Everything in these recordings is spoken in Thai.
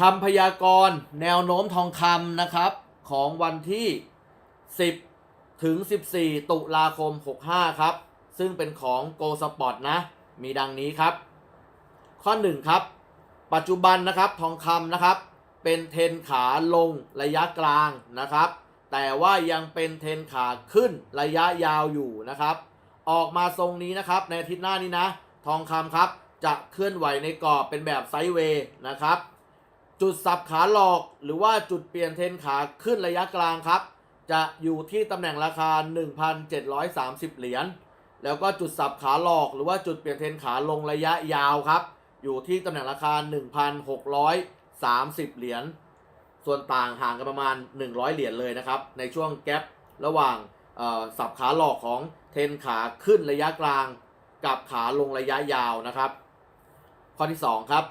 คำพยากรณ์แนวโน้มทองคำนะครับ ของวันที่ 10 ถึง 14 ตุลาคม 65 ครับ ซึ่งเป็นของ Go Spot นะ มีดังนี้ครับ ข้อ 1 ครับ ปัจจุบันนะครับทองคำนะครับ เป็นเทนขาลงระยะกลางนะครับ แต่ว่ายังเป็นเทนขาขึ้นระยะยาวอยู่นะครับ ออกมาทรงนี้นะครับ ในอาทิตย์หน้านี้นะ ทองคำครับจะเคลื่อนไหวในกรอบเป็นแบบไซด์เวย์นะครับ จุดสับขาหลอกหรือว่าจุดเปลี่ยนเทรนขาขึ้นระยะกลางครับ จะอยู่ที่ตำแหน่งราคา 1,730 เหรียญแล้วก็จุดสับขาหลอกหรือว่าจุดเปลี่ยนเทรนขาลงระยะยาวครับ อยู่ที่ตำแหน่งราคา 1,630 เหรียญส่วนต่างห่างกันประมาณ 100 เหรียญเลยนะครับ ในช่วงแกลบระหว่างสับขาหลอกของเทนขาขึ้นระยะกลาง กับขาลงระยะยาวนะครับ ข้อที่ 2 ครับ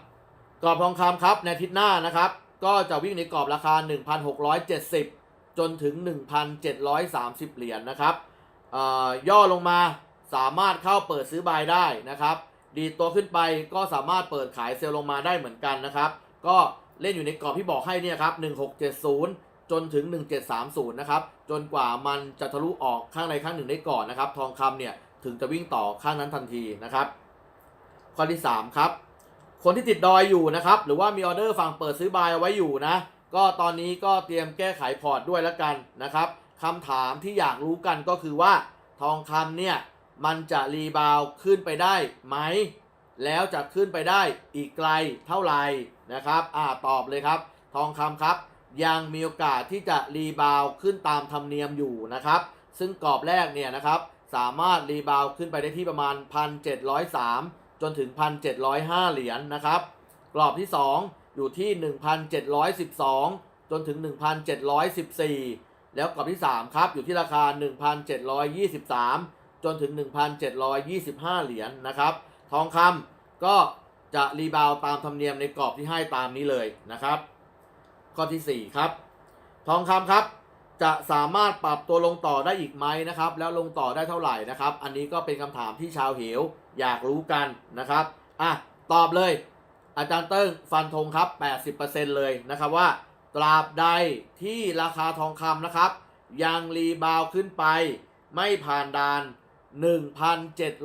กรอบทองคำครับในอาทิตย์หน้านะครับ ก็จะวิ่งในกรอบราคา 1,670 จนถึง 1,730 เหรียญนะครับย่อลงมาสามารถเข้าเปิดซื้อบายได้นะครับ ดีตัวขึ้นไปก็สามารถเปิดขายเซลล์ลงมาได้เหมือนกันนะครับ ก็เล่นอยู่ในกรอบที่บอกให้เนี่ยครับ 1670 จนถึง 1730 นะครับ จนกว่ามันจะทะลุออกข้างใดข้างหนึ่งได้ก่อนนะครับ ทองคำเนี่ยถึงจะวิ่งต่อข้างนั้นทันทีนะครับ ข้อที่ 3 ครับ คนที่ติดดอยอยู่นะครับ หรือว่ามีออเดอร์ฝั่งเปิดซื้อบายเอาไว้อยู่นะ ก็ตอนนี้ก็เตรียมแก้ไขพอร์ตด้วยแล้วกันนะครับคำถามที่อยากรู้กันก็คือว่า ทองคำเนี่ย มันจะรีบาวขึ้นไปได้ไหม แล้วจะขึ้นไปได้อีกไกลเท่าไหร่นะครับ อ่าตอบเลยครับ ทองคำครับ ยังมีโอกาสที่จะรีบาวขึ้นตามธรรมเนียมอยู่นะครับ ซึ่งกรอบแรกเนี่ยนะครับ สามารถรีบาวขึ้นไปได้ที่ประมาณ 1,703 จนถึง 1,705 เหรียญนะครับ กรอบที่ 2 อยู่ที่ 1,712 จนถึง 1,714 แล้วกรอบที่ 3 ครับ อยู่ที่ราคา 1,723 จนถึง 1,725 เหรียญนะครับ ทองคำก็จะรีบาวตามธรรมเนียมในกรอบที่ให้ตามนี้เลยนะครับ ข้อทีสี่4 ครับ ทองคำครับ จะสามารถปรับตัวลงต่อได้อีกไหมนะครับ แล้วลงต่อได้เท่าไหร่นะครับ อันนี้ก็เป็นคำถามที่ชาวเหวอยากรู้กันนะครับอะตอบเลย อาจารย์เติ้งฟันธงครับ 80%เลยนะครับว่า ตราบใดที่ราคาทองคำนะครับ ยังรีบาวขึ้นไป ไม่ผ่านด่าน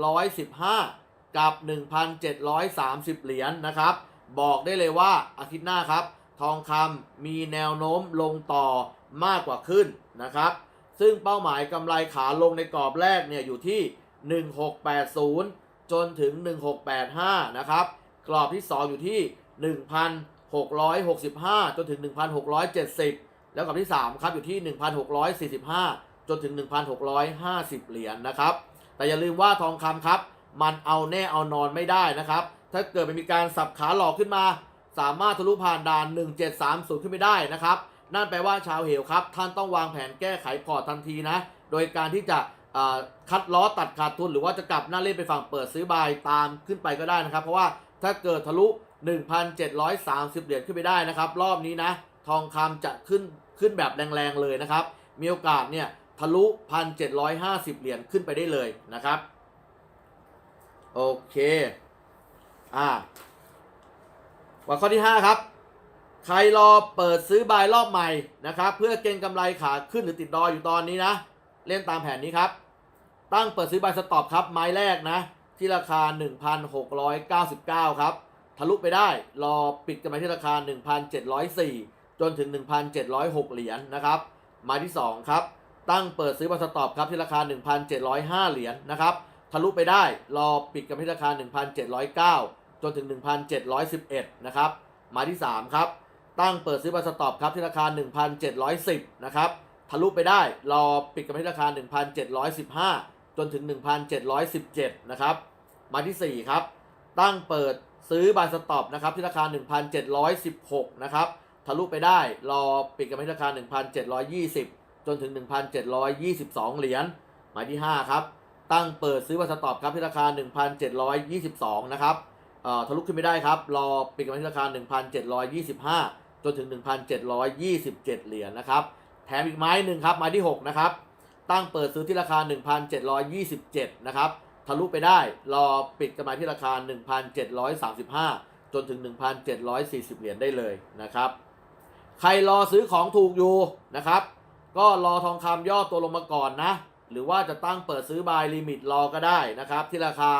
1,715 กับ 1,730 เหรียญนะครับ บอกได้เลยว่าอาทิตย์หน้าครับ ทองคำมีแนวโน้มลงต่อมากกว่าขึ้นนะครับ ซึ่งเป้าหมายกำไรขาลงในกรอบแรกเนี่ยอยู่ที่ 1680 จนถึง 1685 นะครับ กรอบที่ 2 อยู่ที่ 1,665 จนถึง 1,670 แล้วกรอบที่ 3 ครับอยู่ที่ 1,645 จนถึง 1,650 เหรียญนะครับ แต่อย่าลืมว่าทองคำครับ มันเอาแน่เอานอนไม่ได้นะครับ ถ้าเกิดมันมีการสับขาหลอกขึ้นมา สามารถทะลุผ่านด่าน 1730 ขึ้นไปได้นะครับ นั่นแปลว่าชาวเหวครับ ท่านต้องวางแผนแก้ไขพอร์ตทันทีนะ โดยการที่จะคัดล้อตัดขาดทุน หรือว่าจะกลับหน้าเล่นไปฝั่งเปิดซื้อบายตามขึ้นไปก็ได้นะครับ เพราะว่าถ้าเกิดทะลุ 1,730 เหรียญขึ้นไปได้นะครับ รอบนี้นะ ทองคำจะขึ้นขึ้นแบบแรงๆเลยนะครับ มีโอกาสเนี่ยทะลุ 1,750 เหรียญขึ้นไปได้เลยนะครับ โอเค อ่า วันข้อที่ 5 ครับ ใครรอเปิดซื้อบายรอบใหม่นะครับ เพื่อเก็งกำไรขาขึ้นหรือติดดอยอยู่ตอนนี้นะ เล่นตามแผนนี้ครับ ตั้งเปิดซื้อบายสต็อปครับไม้แรกนะ ที่ราคา 1,699 ครับ ทะลุไปได้รอปิดกันไปที่ราคา 1,704 จนถึง 1,706 เหรียญนะครับไม้ที่ 2 ครับ ตั้งเปิดซื้อบายสต็อปครับที่ราคา 1,705 เหรียญนะครับทะลุไปได้รอปิดกันที่ราคา 1,709 จนถึง 1,711 นะครับ หมายที่ 3 ครับ ตั้งเปิดซื้อบาสต็อปครับที่ราคา 1,710 นะครับ ทะลุไปได้ รอปิดกันที่ราคา 1,715 จนถึง 1,717 นะครับ หมายที่ 4 ครับ ตั้งเปิดซื้อบาสต็อปนะครับที่ราคา 1,716 นะครับ ทะลุไปได้ รอปิดกันที่ราคา 1,720 จนถึง 1,722 เหรียญ หมายที่ 5 ครับ ตั้งเปิดซื้อวัสต็อปครับที่ราคา 1,722 นะครับ ทะลุขึ้นไม่ได้ครับ รอปิดกันที่ราคา 1,725 จนถึง 1,727 เหรียญนะครับ แถมอีกไม้หนึ่งครับไม้ที่ 6 นะครับ ตั้งเปิดซื้อที่ราคา 1,727 นะครับ ทะลุไปได้ รอปิดกันมาที่ราคา 1,735 จนถึง 1,740 เหรียญได้เลยนะครับ ใครรอซื้อของถูกอยู่นะครับ ก็รอทองคำย่อตัวลงมาก่อนนะ หรือว่าจะตั้งเปิดซื้อบายลิมิตรอก็ได้นะครับ ที่ราคา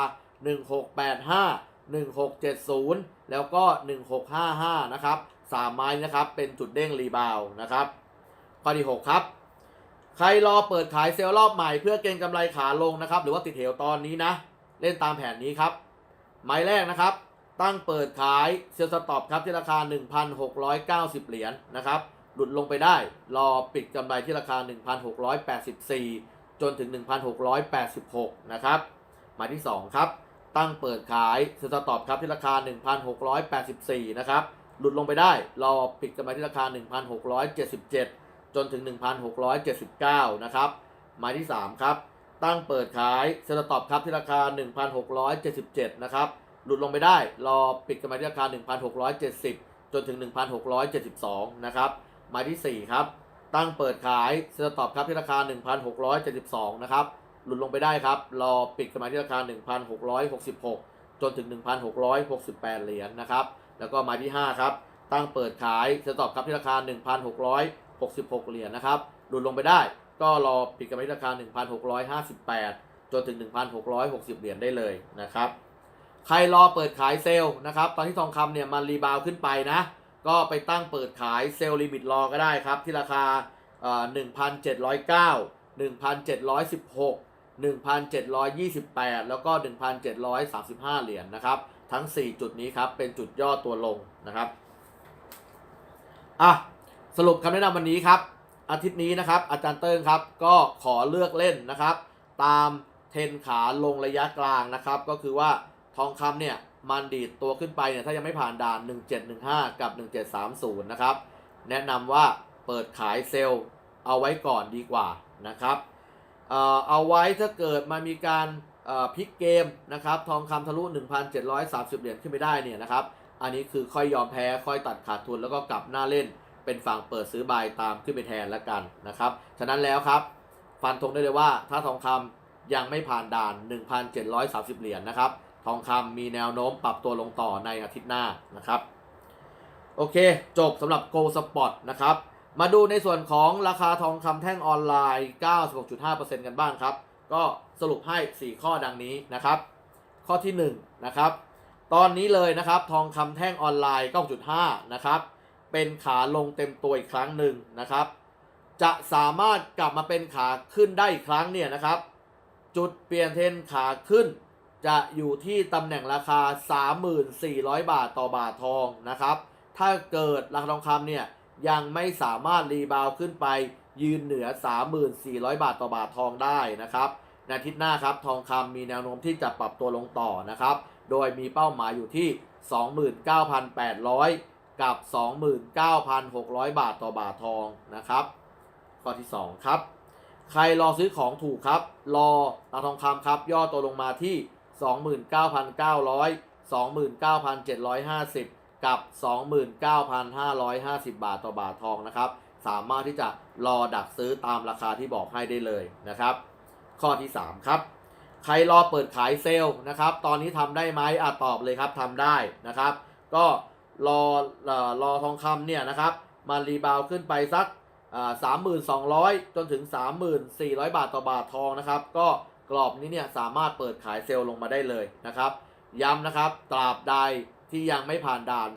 1685 1670 แล้วก็ 1655 นะครับสามไม้นะครับ เป็นจุดเด้งรีบาวนะครับ ข้อที่ 6 ครับ ใครรอเปิดขายเซลล์รอบใหม่เพื่อเก็งกำไรขาลงนะครับ หรือว่าติดเหวตอนนี้นะ เล่นตามแผนนี้ครับ ไม้แรกนะครับ ตั้งเปิดขายเซลล์สต็อปครับที่ราคา 1,690 เหรียญนะครับ หลุดลงไปได้ รอปิดกำไรที่ราคา 1,684 จนถึง 1,686 นะครับ หมายที่ 2 ครับ ตั้งเปิดขายเซลล์สต็อปครับที่ราคา 1,684 นะครับ หลุดลงไปได้รอปิดกำไรที่ราคา 1,677 จนถึง 1,679 นะครับ หมายที่ 3 ครับ ตั้งเปิดขายเซลล์สต็อปครับที่ราคา 1,677 นะครับ หลุดลงไปได้รอปิดกำไรที่ราคา 1,670 จนถึง 1,672 นะครับ หมายที่ 4 ครับ ตั้งเปิดขายเซลล์สต็อปครับที่ราคา 1,672 นะครับ หลุดลงไปได้ครับ รอปิดกำไรที่ราคา 1,666 จนถึง 1,668 เหรียญนะครับ แล้วก็หมายที่ 5 ครับ ตั้งเปิดขายสต็อปครับที่ราคา 1,666 เหรียญนะครับ หลุดลงไปได้ ก็รอปิดกำไรที่ราคา 1,658 จนถึง 1,660 เหรียญได้เลยนะครับ ใครรอเปิดขายเซลล์นะครับ ตอนที่ทองคำเนี่ยมันรีบาวขึ้นไปนะ ก็ไปตั้งเปิดขายเซลล์ลิมิตรอก็ได้ครับที่ราคา 1,709 1,716 1,728 แล้วก็ 1,735 เหรียญนะครับ ทั้ง 4 จุดนี้ครับ เป็นจุดย่อตัวลงนะครับ อะ สรุปคำแนะนำวันนี้ครับ อาทิตย์นี้นะครับ อาจารย์เติ้งครับ ก็ขอเลือกเล่นนะครับ ตามเทนขาลงระยะกลางนะครับ ก็คือว่าทองคำเนี่ย มันดีดตัวขึ้นไปเนี่ย ถ้ายังไม่ผ่านด่าน 1715 กับ 1730 นะครับ แนะนำว่าเปิดขายเซลล์เอาไว้ก่อนดีกว่านะครับ เอาไว้ถ้าเกิดมันมีการพลิกเกมนะครับทองคำทะลุ 1,730 เหรียญขึ้นไปได้เนี่ยนะครับอันนี้คือค่อยยอมแพ้ค่อยตัดขาดทุนแล้วก็กลับหน้าเล่นเป็นฝั่งเปิดซื้อบายตามขึ้นไปแทนแล้วกันนะครับ ฉะนั้นแล้วครับ ฟันธงได้เลยว่าถ้าทองคำยังไม่ผ่านด่าน 1,730 เหรียญนะครับ ทองคำมีแนวโน้มปรับตัวลงต่อในอาทิตย์หน้านะครับ โอเค จบสำหรับ Go Spot นะครับ มาดูในส่วนของราคาทองคำแท่งออนไลน์ 96.5%กันบ้างครับ ก็สรุปให้ 4 ข้อดังนี้นะครับ ข้อที่ 1 นะครับ ตอนนี้เลยนะครับ ทองคำแท่งออนไลน์ 9.5 นะครับ เป็นขาลงเต็มตัวอีกครั้งหนึ่งนะครับ จะสามารถกลับมาเป็นขาขึ้นได้อีกครั้งเนี่ยนะครับ จุดเปลี่ยนเทรนขาขึ้น จะอยู่ที่ตำแหน่งราคา 3,400บาทต่อบาททองนะครับ ถ้าเกิดราคาทองคำเนี่ย ยังไม่สามารถรีบาวขึ้นไปยืนเหนือ 3,400 บาทต่อบาททองได้นะครับในอาทิตย์หน้าครับทองคำมีแนวโน้มที่จะปรับตัวลงต่อนะครับ โดยมีเป้าหมายอยู่ที่ 29,800 กับ 29,600 บาทต่อบาททองนะครับข้อที่ 2 ครับ ใครรอซื้อของถูกครับ รอราคาทองคำครับ ย่อตัวลงมาที่ 29,900 29,750 กับ 29,550 บาทต่อบาททองนะครับ สามารถที่จะรอดักซื้อตามราคาที่บอกให้ได้เลยนะครับ ข้อที่ 3 ครับ ใครรอเปิดขายเซลล์นะครับ ตอนนี้ทำได้ไหมอาตอบเลยครับทำได้นะครับ ก็รอเอ่อรอทองคำเนี่ยนะครับมันรีบาวขึ้นไปสักสามหมื่นสองร้อยจนถึง 3,400 บาทต่อบาททองนะครับ ก็กรอบนี้เนี่ยสามารถเปิดขายเซลล์ลงมาได้เลยนะครับ ย้ำนะครับ ตราบใด ที่ยังไม่ผ่านด่าน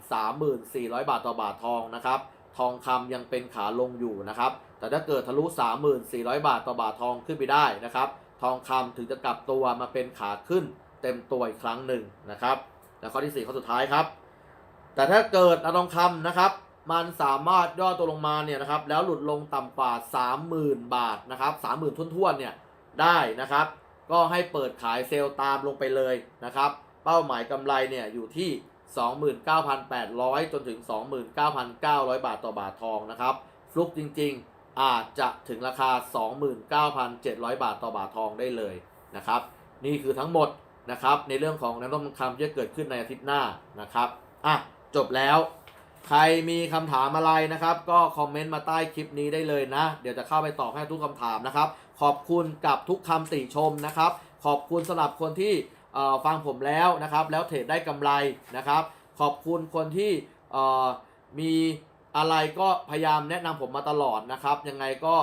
3,400 บาทต่อบาททองนะครับ ทองคำยังเป็นขาลงอยู่นะครับ แต่ถ้าเกิดทะลุ 3,400 บาทต่อบาททองขึ้นไปได้นะครับ ทองคำถึงจะกลับตัวมาเป็นขาขึ้น เต็มตัวอีกครั้งหนึ่งนะครับ และข้อที่ 4 ข้อสุดท้ายครับ แต่ถ้าเกิดทองคำนะครับ มันสามารถย่อตัวลงมาเนี่ยนะครับ แล้วหลุดลงต่ำกว่า 30,000 บาทนะครับ 30,000ทุ่นๆเนี่ยได้นะครับ ก็ให้เปิดขายเซลล์ตามลงไปเลยนะครับ เป้าหมายกำไรเนี่ยอยู่ที่ 29,800 จนถึง 29,900 บาทต่อบาททองนะครับ ฟลุกจริงๆ อาจจะถึงราคา 29,700 บาทต่อบาททองได้เลยนะครับ นี่คือทั้งหมดนะครับในเรื่องของแนวโน้มทองคำที่จะเกิดขึ้นในอาทิตย์หน้านะครับอะจบแล้ว ใครมีคำถามอะไรนะครับ ก็คอมเมนต์มาใต้คลิปนี้ได้เลยนะ เดี๋ยวจะเข้าไปตอบให้ทุกคำถามนะครับ ขอบคุณกับทุกคำติชมนะครับ ขอบคุณสำหรับคนที่ ฟังผมแล้วนะครับ แล้วเทรดได้กำไรนะครับ ขอบคุณคนที่เออมีอะไรก็พยายามแนะนำผมมาตลอดนะครับ ยังไงก็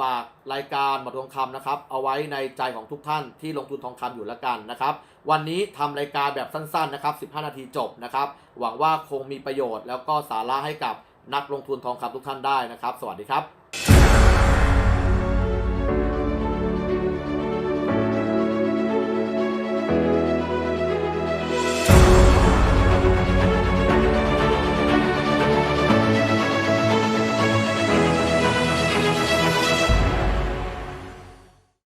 ฝากรายการหมดทองคำนะครับ เอาไว้ในใจของทุกท่านที่ลงทุนทองคำอยู่แล้วกันนะครับ วันนี้ทำรายการแบบสั้นๆนะครับ 15 นาทีจบนะครับ หวังว่าคงมีประโยชน์แล้วก็สาระให้กับนักลงทุนทองคำทุกท่านได้นะครับ สวัสดีครับ